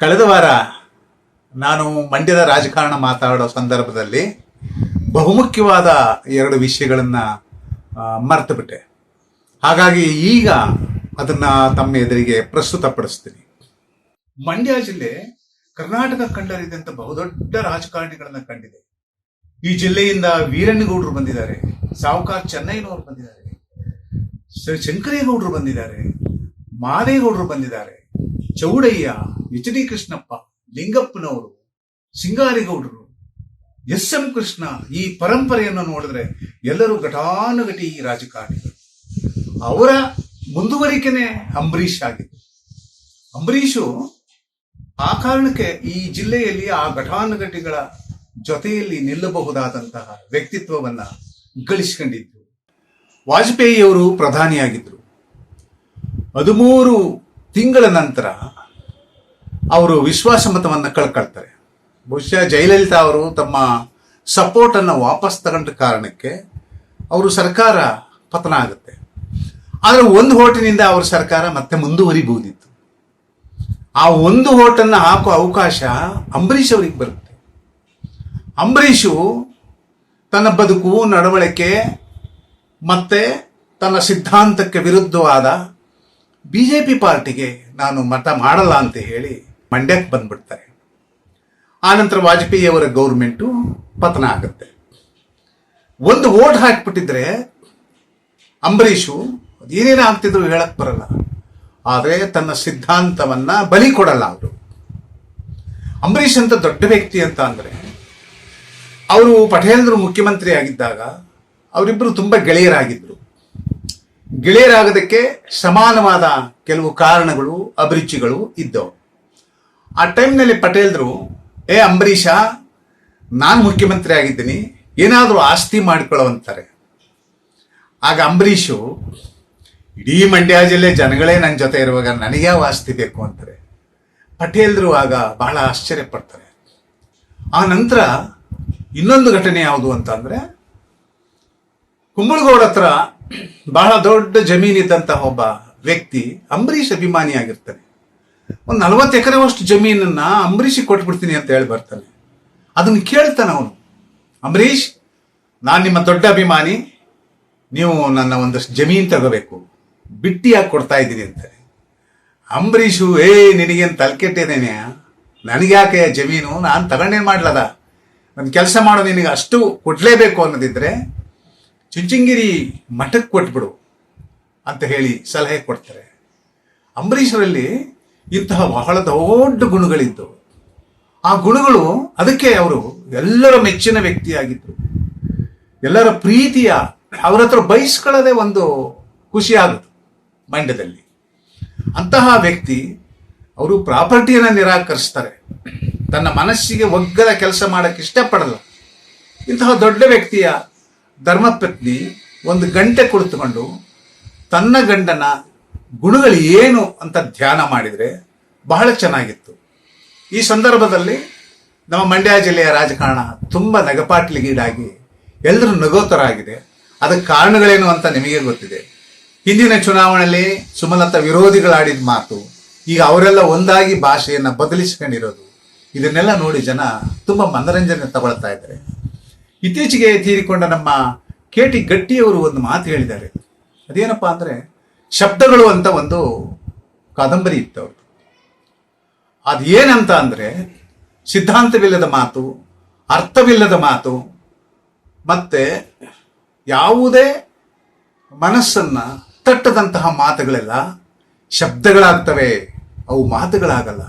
ಕಳೆದ ವಾರ ನಾನು ಮಂಡ್ಯದ ರಾಜಕಾರಣ ಮಾತಾಡೋ ಸಂದರ್ಭದಲ್ಲಿ ಬಹುಮುಖ್ಯವಾದ ಎರಡು ವಿಷಯಗಳನ್ನು ಮರೆತು ಬಿಟ್ಟೆ ಹಾಗಾಗಿ ಈಗ ಅದನ್ನು ತಮ್ಮ ಎದುರಿಗೆ ಪ್ರಸ್ತುತಪಡಿಸ್ತೀನಿ. ಮಂಡ್ಯ ಜಿಲ್ಲೆ ಕರ್ನಾಟಕ ಕಂಡರಿದಂತ ಬಹುದೊಡ್ಡ ರಾಜಕಾರಣಿಗಳನ್ನು ಕಂಡಿದೆ. ಈ ಜಿಲ್ಲೆಯಿಂದ ವೀರಣ್ಣಗೌಡರು ಬಂದಿದ್ದಾರೆ, ಸಾವುಕಾರ್ ಚೆನ್ನೈನವರು ಬಂದಿದ್ದಾರೆ ಶಂಕರೇಗೌಡರು ಬಂದಿದ್ದಾರೆ, ಮಾದೇಗೌಡರು ಬಂದಿದ್ದಾರೆ, ಚೌಡಯ್ಯ ಎಚ್ ಡಿ ಕೃಷ್ಣಪ್ಪ, ಲಿಂಗಪ್ಪನವರು, ಸಿಂಗಾರಿಗೌಡರು, ಎಸ್ ಎಂ ಕೃಷ್ಣ ಈ ಪರಂಪರೆಯನ್ನು ನೋಡಿದ್ರೆ ಎಲ್ಲರೂ ಘಟಾನುಘಟಿ ರಾಜಕಾರಣಿಗಳು. ಅವರ ಮುಂದುವರಿಕೆನೆ ಅಂಬರೀಷ್ ಆಗಿತ್ತು ಅಂಬರೀಷು ಆ ಕಾರಣಕ್ಕೆ ಈ ಜಿಲ್ಲೆಯಲ್ಲಿ ಆ ಘಟಾನುಘಟಿಗಳ ಜೊತೆಯಲ್ಲಿ ನಿಲ್ಲಬಹುದಾದಂತಹ ವ್ಯಕ್ತಿತ್ವವನ್ನ ಗಳಿಸ್ಕೊಂಡಿದ್ರು. ವಾಜಪೇಯಿಯವರು ಪ್ರಧಾನಿಯಾಗಿದ್ರು. ಹದಿಮೂರು ತಿಂಗಳ ನಂತರ ಅವರು ವಿಶ್ವಾಸ ಮತವನ್ನು ಕಳ್ಕೊಳ್ತಾರೆ. ಬಹುಶಃ ಜಯಲಲಿತಾ ಅವರು ತಮ್ಮ ಸಪೋರ್ಟನ್ನು ವಾಪಸ್ ತಗೊಂಡ ಕಾರಣಕ್ಕೆ ಅವರು ಸರ್ಕಾರ ಪತನ ಆಗುತ್ತೆ. ಆದರೆ ಒಂದು ಹೋಟಿನಿಂದ ಅವರ ಸರ್ಕಾರ ಮತ್ತೆ ಮುಂದುವರಿಬಹುದಿತ್ತು. ಆ ಒಂದು ಓಟನ್ನು ಹಾಕೋ ಅವಕಾಶ ಅಂಬರೀಷ್ ಅವರಿಗೆ ಬರುತ್ತೆ. ಅಂಬರೀಷು ತನ್ನ ಬದುಕು, ನಡವಳಿಕೆ ಮತ್ತೆ ತನ್ನ ಸಿದ್ಧಾಂತಕ್ಕೆ ವಿರುದ್ಧವಾದ ಬಿಜೆಪಿ ಪಾರ್ಟಿಗೆ ನಾನು ಮತ ಮಾಡಲ್ಲ ಅಂತ ಹೇಳಿ ಮಂಡ್ಯಕ್ಕೆ ಬಂದ್ಬಿಡ್ತಾರೆ. ಆನಂತರ ವಾಜಪೇಯಿ ಅವರ ಗೌರ್ಮೆಂಟು ಪತನ ಆಗುತ್ತೆ. ಒಂದು ಓಟ್ ಹಾಕ್ಬಿಟ್ಟಿದ್ರೆ ಅಂಬರೀಷು ಏನೇನು ಆಗ್ತಿದ್ರು ಹೇಳಕ್ ಬರಲ್ಲ. ಆದರೆ ತನ್ನ ಸಿದ್ಧಾಂತವನ್ನ ಬಲಿ ಕೊಡಲ್ಲ ಅವರು. ಅಂಬರೀಷ್ ಅಂತ ದೊಡ್ಡ ವ್ಯಕ್ತಿ ಅಂತ ಅಂದರೆ ಅವರು ಪಟೇಲ್ರು ಮುಖ್ಯಮಂತ್ರಿ ಆಗಿದ್ದಾಗ ಅವರಿಬ್ಬರು ತುಂಬಾ ಗೆಳೆಯರಾಗಿದ್ದರು ಗೆಳೆಯರಾಗೋದಕ್ಕೆ ಸಮಾನವಾದ ಕೆಲವು ಕಾರಣಗಳು, ಅಭಿರುಚಿಗಳು ಇದ್ದವು. ಆ ಟೈಮ್ನಲ್ಲಿ ಪಟೇಲ್ರು, ಏ ಅಂಬರೀಷ, ನಾನು ಮುಖ್ಯಮಂತ್ರಿ ಆಗಿದ್ದೀನಿ, ಏನಾದರೂ ಆಸ್ತಿ ಮಾಡ್ಕೊಳ್ಳೋ ಅಂತಾರೆ. ಆಗ ಅಂಬರೀಷು, ಇಡೀ ಮಂಡ್ಯ ಜಿಲ್ಲೆ ಜನಗಳೇ ನನ್ನ ಜೊತೆ ಇರುವಾಗ ನನಗೆ ಯಾವ ಆಸ್ತಿ ಬೇಕು? ಅಂತಾರೆ. ಪಟೇಲ್ರು ಆಗ ಬಹಳ ಆಶ್ಚರ್ಯ ಪಡ್ತಾರೆ ಆ ನಂತರ ಇನ್ನೊಂದು ಘಟನೆ ಯಾವುದು ಅಂತ ಅಂದರೆ ಕುಂಬಳಗೌಡ ಹತ್ರ ಬಹಳ ದೊಡ್ಡ ಜಮೀನಿದ್ದಂತಹ ಒಬ್ಬ ವ್ಯಕ್ತಿ ಅಂಬರೀಷ್ ಅಭಿಮಾನಿಯಾಗಿರ್ತಾನೆ. ಒಂದು ನಲವತ್ತು ಎಕರೆವಷ್ಟು ಜಮೀನನ್ನ ಅಂಬರೀಷಿಗೆ ಕೊಟ್ಬಿಡ್ತೀನಿ ಅಂತ ಹೇಳಿ ಬರ್ತಾನೆ. ಅದನ್ನು ಕೇಳ್ತಾನೆ ಅವನು. ಅಂಬರೀಷ್, ನಾನು ನಿಮ್ಮ ದೊಡ್ಡ ಅಭಿಮಾನಿ, ನೀವು ನನ್ನ ಒಂದಷ್ಟು ಜಮೀನು ತಗೋಬೇಕು. ಬಿಟ್ಟಿಯಾಗಿ ಕೊಡ್ತಾ ಇದ್ದೀನಿ ಅಂತಾರೆ ಅಂಬರೀಷು, ಏ, ನಿನಗೇನು ತಲೆಕೆಟ್ಟಿದ್ದೇನೆ ನನಗ್ಯಾಕೆ ಜಮೀನು? ನಾನು ತಗೊಂಡೇನು ಮಾಡ್ಲದ? ಒಂದು ಕೆಲಸ ಮಾಡೋ, ನಿನಗೆ ಅಷ್ಟು ಕೊಡಲೇಬೇಕು ಅನ್ನೋದಿದ್ರೆ ಚುಂಚಿಂಗಿರಿ ಮಠಕ್ಕೆ ಕೊಟ್ಬಿಡು ಅಂತ ಹೇಳಿ ಸಲಹೆ ಕೊಡ್ತಾರೆ. ಅಂಬರೀಷರಲ್ಲಿ ಇಂತಹ ಬಹಳ ದೊಡ್ಡ ಗುಣಗಳಿದ್ದವು. ಆ ಗುಣಗಳು ಅದಕ್ಕೆ ಅವರು ಎಲ್ಲರ ಮೆಚ್ಚಿನ ವ್ಯಕ್ತಿಯಾಗಿದ್ದರು ಎಲ್ಲರ ಪ್ರೀತಿಯ ಅವರ ಹತ್ರ ಬಯಸ್ಕೊಳ್ಳೋದೇ ಒಂದು ಖುಷಿ ಆಗುತ್ತೆ ಮಂಡ್ಯದಲ್ಲಿ ಅಂತಹ ವ್ಯಕ್ತಿ ಅವರು ಪ್ರಾಪರ್ಟಿಯನ್ನು ನಿರಾಕರಿಸ್ತಾರೆ. ತನ್ನ ಮನಸ್ಸಿಗೆ ಒಗ್ಗದ ಕೆಲಸ ಮಾಡಕ್ಕೆ ಇಷ್ಟಪಡಲ್ಲ. ಇಂತಹ ದೊಡ್ಡ ವ್ಯಕ್ತಿಯ ಧರ್ಮಪತ್ನಿ ಒಂದು ಗಂಟೆ ಕುಳಿತುಕೊಂಡು ತನ್ನ ಗಂಡನ ಗುಣಗಳು ಏನು ಅಂತ ಧ್ಯಾನ ಮಾಡಿದರೆ ಬಹಳ ಚೆನ್ನಾಗಿತ್ತು. ಈ ಸಂದರ್ಭದಲ್ಲಿ ನಮ್ಮ ಮಂಡ್ಯ ಜಿಲ್ಲೆಯ ರಾಜಕಾರಣ ತುಂಬ ನಗಪಾಟ್ಲಿಗೀಡಾಗಿ ಎಲ್ಲರೂ ನಗೋತರಾಗಿದೆ. ಅದಕ್ಕೆ ಕಾರಣಗಳೇನು ಅಂತ ನಿಮಗೆ ಗೊತ್ತಿದೆ. ಹಿಂದಿನ ಚುನಾವಣೆಯಲ್ಲಿ ಸುಮಲತಾ ವಿರೋಧಿಗಳಾಡಿದ ಮಾತು, ಈಗ ಅವರೆಲ್ಲ ಒಂದಾಗಿ ಭಾಷೆಯನ್ನು ಬದಲಿಸ್ಕೊಂಡಿರೋದು, ಇದನ್ನೆಲ್ಲ ನೋಡಿ ಜನ ತುಂಬ ಮನರಂಜನೆ ತಗೊಳ್ತಾ ಇದ್ದಾರೆ. ಇತ್ತೀಚೆಗೆ ತೀರಿಕೊಂಡ ನಮ್ಮ ಕೆ ಟಿ ಗಟ್ಟಿಯವರು ಒಂದು ಮಾತು ಹೇಳಿದ್ದಾರೆ. ಅದೇನಪ್ಪ ಅಂದ್ರೆ ಶಬ್ದಗಳು ಅಂತ ಒಂದು ಕಾದಂಬರಿ ಇತ್ತು ಅವ್ರದ್ದು ಅದು ಏನಂತ ಅಂದ್ರೆ ಸಿದ್ಧಾಂತವಿಲ್ಲದ ಮಾತು, ಅರ್ಥವಿಲ್ಲದ ಮಾತು, ಮತ್ತೆ ಯಾವುದೇ ಮನಸ್ಸನ್ನ ತಟ್ಟದಂತಹ ಮಾತುಗಳೆಲ್ಲ ಶಬ್ದಗಳಾಗ್ತವೆ. ಅವು ಮಾತುಗಳಾಗಲ್ಲ.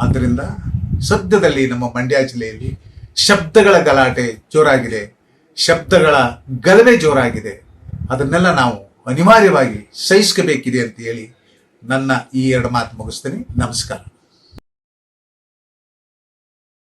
ಆದ್ದರಿಂದ ಸದ್ಯದಲ್ಲಿ ನಮ್ಮ ಮಂಡ್ಯ ಜಿಲ್ಲೆಯಲ್ಲಿ ಶಬ್ದಗಳ ಗಲಾಟೆ ಜೋರಾಗಿದೆ. ಶಬ್ದಗಳ ಗಲಭೆ ಜೋರಾಗಿದೆ. ಅದನ್ನೆಲ್ಲ ನಾವು ಅನಿವಾರ್ಯವಾಗಿ ಸಹಿಸ್ಕೋಬೇಕಿದೆ ಅಂತ ಹೇಳಿ ನನ್ನ ಈ ಎರಡು ಮಾತು ಮುಗಿಸ್ತೀನಿ. ನಮಸ್ಕಾರ.